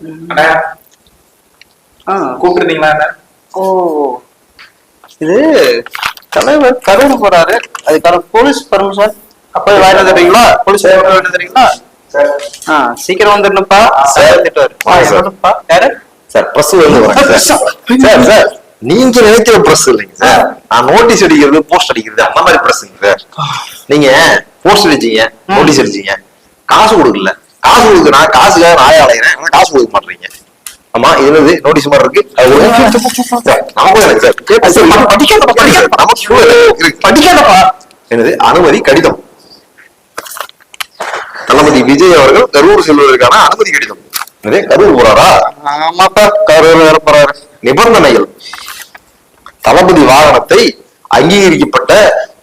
அண்ணா கூப்பிட்டுருந்தீங்களா அண்ணா? ஓ இது தலைவர் கரூர் போறாரு. அதுக்கான போலீஸ் பர்மிஷன். அப்ப வாங்கிட்டு வந்துடுறீங்களா போலீஸ் வந்துடுறீங்களா சார். ஆ சீக்கிரம் வந்துடணும்ப்பா. சார். சார் திட்டுவாரு வாங்க சார். வந்துடுப்பா. யாரு? சார் பிரஸ் வந்து வரேன் சார். சார் சார் நீங்க நினைக்கிற பிரஸ் இல்லைங்க சார். நான் நோட்டீஸ் அடிக்கிறது போஸ்ட் அடிக்கிறது அந்த மாதிரி பிரஸ்ங்க சார். நீங்க போஸ்ட் அடிச்சீங்க நோட்டீஸ் அடிச்சீங்க. காசு கொடுக்கல. காசு கொடுக்க நான் காசுக்காக நான் அலைகிறேன் ஆனா காசு கொடுக்க மாட்டீங்க ஆமா இது என்னது? நோட்டீஸ் மாதிரி இருக்கு. படிக்காதப்பா. என்னது? அனுமதி கடிதம். தளபதி விஜய் அவர்கள் கரூர் செல்வதற்கான அனுமதி கடிதம். என்னது? கரூர் போறாரா? ஆமாப்பா கரூர் வேற போறாரு. நிபந்தனைகள். தளபதி வாகனத்தை அங்கீகரிக்கப்பட்ட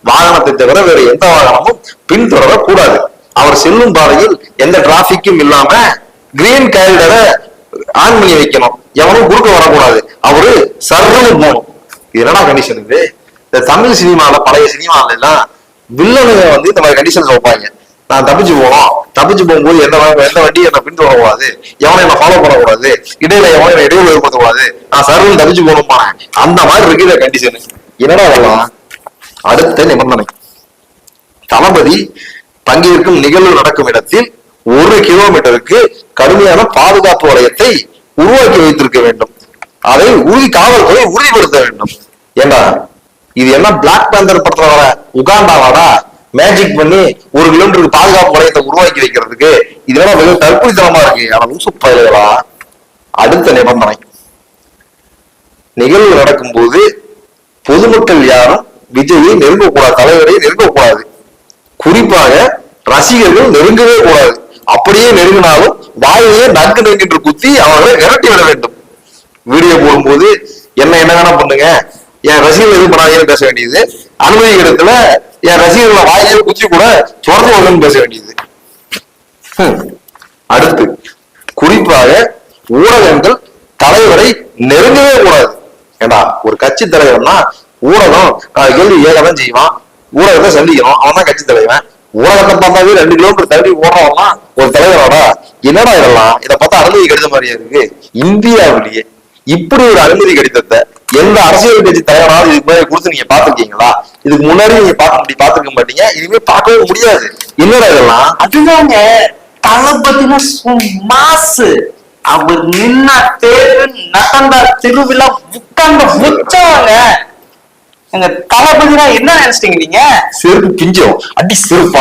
வாகனத்தை தவிர வேற எந்த வாகனமும் பின்தொடரக்கூடாது. அவர் செல்லும் பாதையில் எந்த டிராபிக்கும் இல்லாம கிரீன் கேரிடரை ஆன் பண்ணி வைக்கணும். எவனும் குறுக்க வரக்கூடாது. அவரு சர்வனு போகணும் இது என்னடா கண்டிஷன் இது? இந்த தமிழ் சினிமால பழைய சினிமால எல்லாம் வில்லனுங்க வந்து இந்த மாதிரி கண்டிஷன்ஸ் வைப்பாங்க. நான் தப்பிச்சு போகணும். தப்பிச்சு போகும்போது எந்த எந்த வண்டி என்ன பின்தொடரக்கூடாது எவனை என்ன ஃபாலோ பண்ணக்கூடாது. இடையில எவனை என்ன இடையூறு ஏற்படுத்தக்கூடாது. நான் சர்வன் தப்பிச்சு போகணும் போனேன். அந்த மாதிரி இருக்கு இந்த கண்டிஷன் என்னடா வரலாம் அடுத்த நிபந்தனை. தளபதி பங்கேற்கும் நிகழ்வு நடக்கும் இடத்தில் ஒரு கிலோமீட்டருக்கு கடுமையான பாதுகாப்பு வளையத்தை உருவாக்கி வைத்திருக்க வேண்டும். அதை உறுதி காவல்துறை உறுதிப்படுத்த வேண்டும். ஏண்டா? இது என்ன பிளாக் பேந்தர் படத்துல வர உகாண்டாவாடா? மேஜிக் பண்ணி ஒரு கிலோமீட்டருக்கு பாதுகாப்பு வளையத்தை உருவாக்கி வைக்கிறதுக்கு இதெல்லாம் வெறும் தற்கொலைத்தனமா இருக்கு? ஆனா லூசு பயல்களா? அடுத்த நிபந்தனை. நிகழ்வு நடக்கும்போது பொதுமக்கள் யாரும் விஜயை நெருங்கக்கூடாது தலைவரை நெருங்கக்கூடாது. ரசிகர்கள் நெருங்கவே கூடாது. அப்படியே நெருங்கினாலும் வாயிலேயே நன்கு நெருங்கிட்டு குத்தி அவர்களை விரட்டி விட வேண்டும். வீடியோ போடும்போது என்ன என்ன வேணா பண்ணுங்க. என் ரசிகர்கள் எதுவும் பண்ணாதீங்கன்னு பேச வேண்டியது. அனுமதி இடத்துல என் ரசிகர்களை வாயிலே குத்தி கூட தொடர்ந்து வருதுன்னு பேச வேண்டியது. ஹம். அடுத்து குறிப்பாக ஊடகங்கள் தலைவரை நெருங்கவே கூடாது. ஏண்டா ஒரு கட்சி தலைவர்னா ஊடகம் கேள்வி ஏகதான் செய்வான். ஊடகத்தை சந்திக்கணும். அவன் தான் கட்சி தலைவன். ஊடகத்தை பார்த்தாவே ரெண்டு கிலோமீட்டர் தள்ளி ஓடுறவன்லாம் ஒரு தலைவரோட என்னடா இதெல்லாம்? இதை பார்த்தா அனுமதி கடித மாதிரியா இருக்கு. இந்தியாவிலேயே இப்படி ஒரு அனுமதி கடிதத்தை எந்த அரசியல் கட்சி தலைவராலும் இதுக்கு முன்னாடி கொடுத்து நீங்க பாத்திருக்கீங்களா இதுக்கு முன்னாடி நீங்க பார்க்க முடியும் பார்த்திருக்க மாட்டீங்க. இனிமே பார்க்கவே முடியாது. என்னடா இதெல்லாம்? அதுதாங்க. தளபதினா மாசு அவர் நின்னா தேரு நடந்தா திருவிழா உட்கார்ந்த முச்சவங்க எங்க தளபதினா என்ன நினைச்சிட்டீங்க நீங்க? செருப்பு பிஞ்சம் அடி செருப்பா.